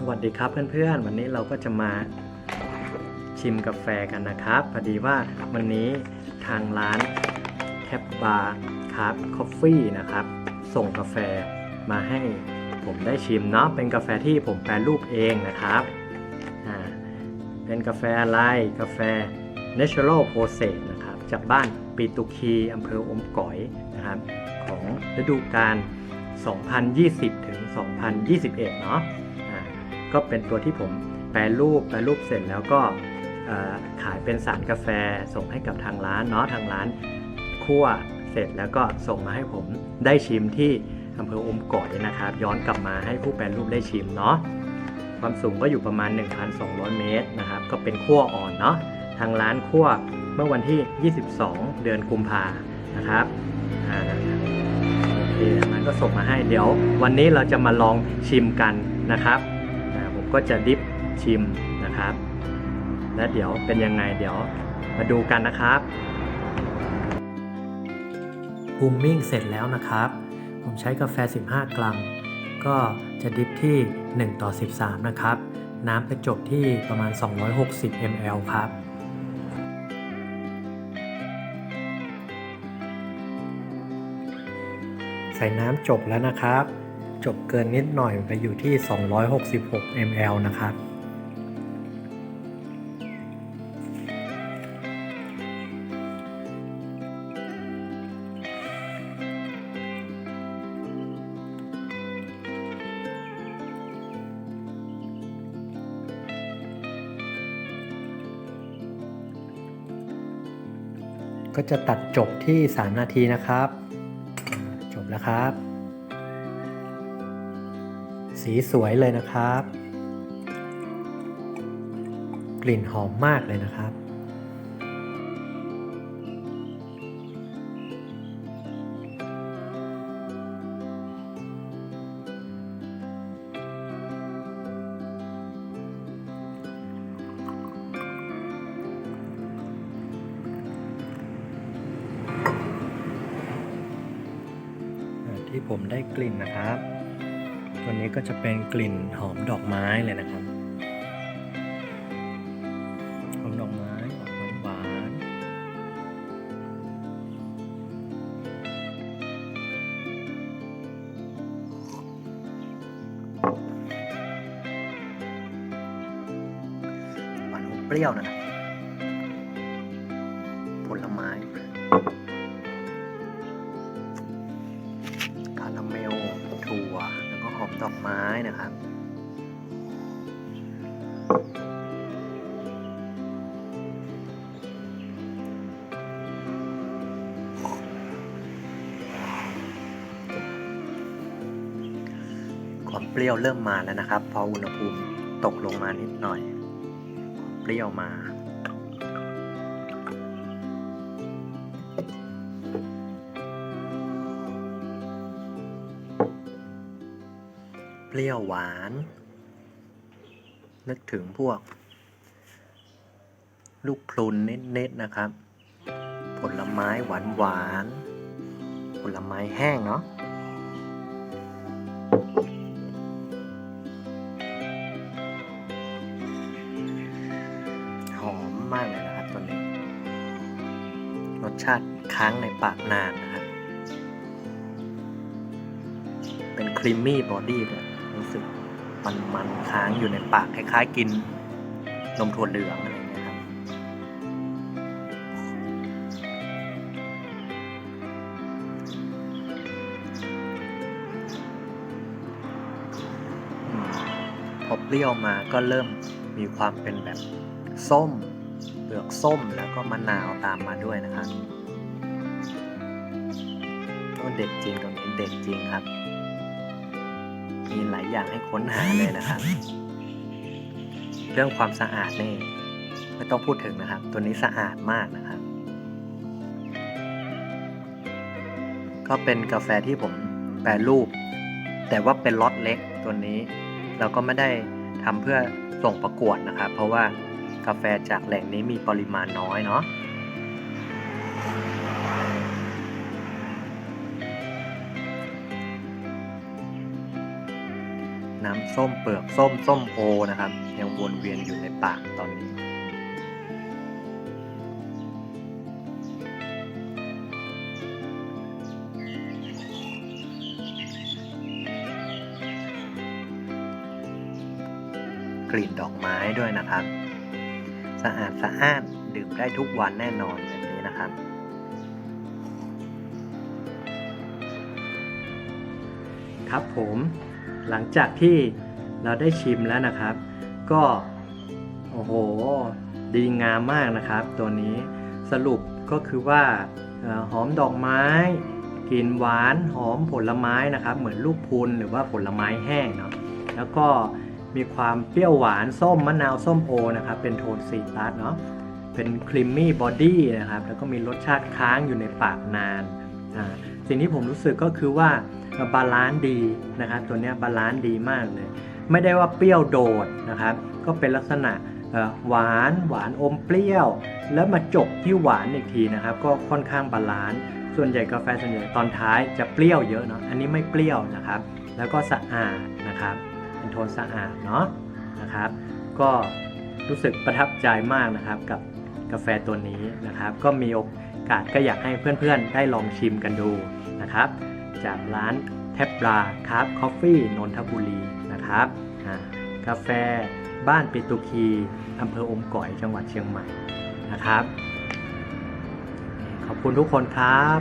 สวัสดีครับเพื่อนๆ วันนี้เราก็จะมาชิมกาแฟกันนะครับ พอดีว่าวันนี้ทางร้านแคปบาร์ครับคอฟฟี่นะครับ ส่งกาแฟมาให้ผมได้ชิมเนาะเป็นกาแฟที่ผมแปรรูปเองนะครับอ่าเป็นกาแฟอะไรกาแฟ Natural Process นะครับ จากบ้านปีตุคีอำเภออมก๋อยนะครับ ของฤดูกาล2020 ถึง 2021 เนาะอ่า ก็เป็นตัวที่ผมแปรรูปแปรรูปเสร็จแล้วก็ขายเป็นสารกาแฟส่งให้กับทางร้านเนาะทางร้านคั่วเสร็จแล้วก็ส่งมาให้ผมได้ชิมที่อำเภออมก๋อยนะครับ ย้อนกลับมาให้ผู้แปรรูปได้ชิมเนาะความสูงก็อยู่ประมาณ 1,200 เมตรนะครับ ก็เป็นคั่วอ่อนเนาะทางร้านคั่วเมื่อวันที่ 22 เดือนกุมภานะครับโอเคทางร้านก็ส่งมาให้เดี๋ยว วันนี้เราจะมาลองชิมกันนะครับ ก็จะดิฟชิมนะครับ และเดี๋ยวเป็นยังไงเดี๋ยวมาดูกันนะครับบูมมิ่งเสร็จแล้วนะครับ ผมใช้กาแฟ 15 กรัม ก็จะดิฟที่ 1 ต่อ 13 นะครับ น้ำไปจบที่ประมาณ 260 ml ครับใส่น้ำจบแล้วนะครับ จบเกินนิดหน่อยไปอยู่ที่ 266 ml นะครับก็จะตัดจบที่ 3 นาทีนะครับ จบแล้วครับ สีสวยเลยนะครับ กลิ่นหอมมากเลยนะครับ ที่ผมได้กลิ่นนะครับ วนี้ก็จะเป็นกลิ่นหอมดอกไม้เลยนะครับหอมดอกไม้ออกหวานหวานอมเปรี้ยวนะผลไม้คาราเมลถั่ว แล้วก็หอมดอกไม้นะครับ ความเปรี้ยวเริ่มมาแล้วนะครับ พออุณหภูมิตกลงมานิดหน่อย เปรี้ยวมา รี้ยวหวาน นึกถึงพวก ลูกพลุนเน็ตๆนะครับ ผลไม้หวานหวานๆผลไม้แห้งเนาะหอมมากเลยนะครับตัวนี้ รสชาติค้างในปากนานนะครับ เป็นครีมมี่บอดี้เลย รู้สึกมันมันค้างอยู่ในปากคล้ายๆกินนมถั่วเหลืองอะไรอย่างเงี้ยครับ พอเปรี้ยวมาก็เริ่มมีความเป็นแบบส้ม เปลือกส้มแล้วก็มะนาวตามมาด้วยนะครับเด็ดจริงตรงนี้เด็ดจริงครับ มีหลายอย่างให้ค้นหาเลยนะครับ เรื่องความสะอาดนี่ไม่ต้องพูดถึงนะครับ ตัวนี้สะอาดมากนะครับ ก็เป็นกาแฟที่ผมแปรรูป แต่ว่าเป็นล็อตเล็กตัวนี้ เราก็ไม่ได้ทำเพื่อส่งประกวดนะครับ เพราะว่ากาแฟจากแหล่งนี้มีปริมาณน้อยเนาะ น้ำส้มเปลือกส้มส้มโอนะครับ ยังวนเวียนอยู่ในปากตอนนี้ กลิ่นดอกไม้ด้วยนะครับ สะอาดสะอานดื่มได้ทุกวันแน่นอนแบบนี้นะครับครับผม หลังจากที่เราได้ชิมแล้วนะครับ ก็โอ้โห ดีงามมากนะครับ ตัวนี้สรุปก็คือว่าหอมดอกไม้กลิ่นหวานหอมผลไม้นะครับ เหมือนลูกพุนหรือว่าผลไม้แห้งเนาะแล้วก็มีความเปรี้ยวหวานส้มมะนาวส้มโอนะครับ เป็นโทนซีตัสเนาะเป็นครีมมี่บอดี้นะครับ แล้วก็มีรสชาติค้างอยู่ในปากนาน สิ่งที่ผมรู้สึกก็คือว่า บาลานซ์ดีนะครับ ตัวนี้บาลานซ์ดีมากเลย ไม่ได้ว่าเปรี้ยวโดดนะครับ ก็เป็นลักษณะหวานหวานอมเปรี้ยว แล้วมาจบที่หวานอีกทีนะครับ ก็ค่อนข้างบาลานซ์ส่วนใหญ่กาแฟส่วนใหญ่ตอนท้ายจะเปรี้ยวเยอะเนาะอันนี้ไม่เปรี้ยวนะครับ แล้วก็สะอาดนะครับ เป็นโทนสะอาดเนาะนะครับ ก็รู้สึกประทับใจมากนะครับกับกาแฟตัวนี้นะครับ ก็มีโอกาสก็อยากให้เพื่อนๆ ได้ลองชิมกันดูนะครับ จากร้านแทบปลาครับคอฟฟี่นนทบุรีนะครับกาแฟบ้านปิตุคีอำเภออมก่อยจังหวัดเชียงใหม่นะครับ ขอบคุณทุกคนครับ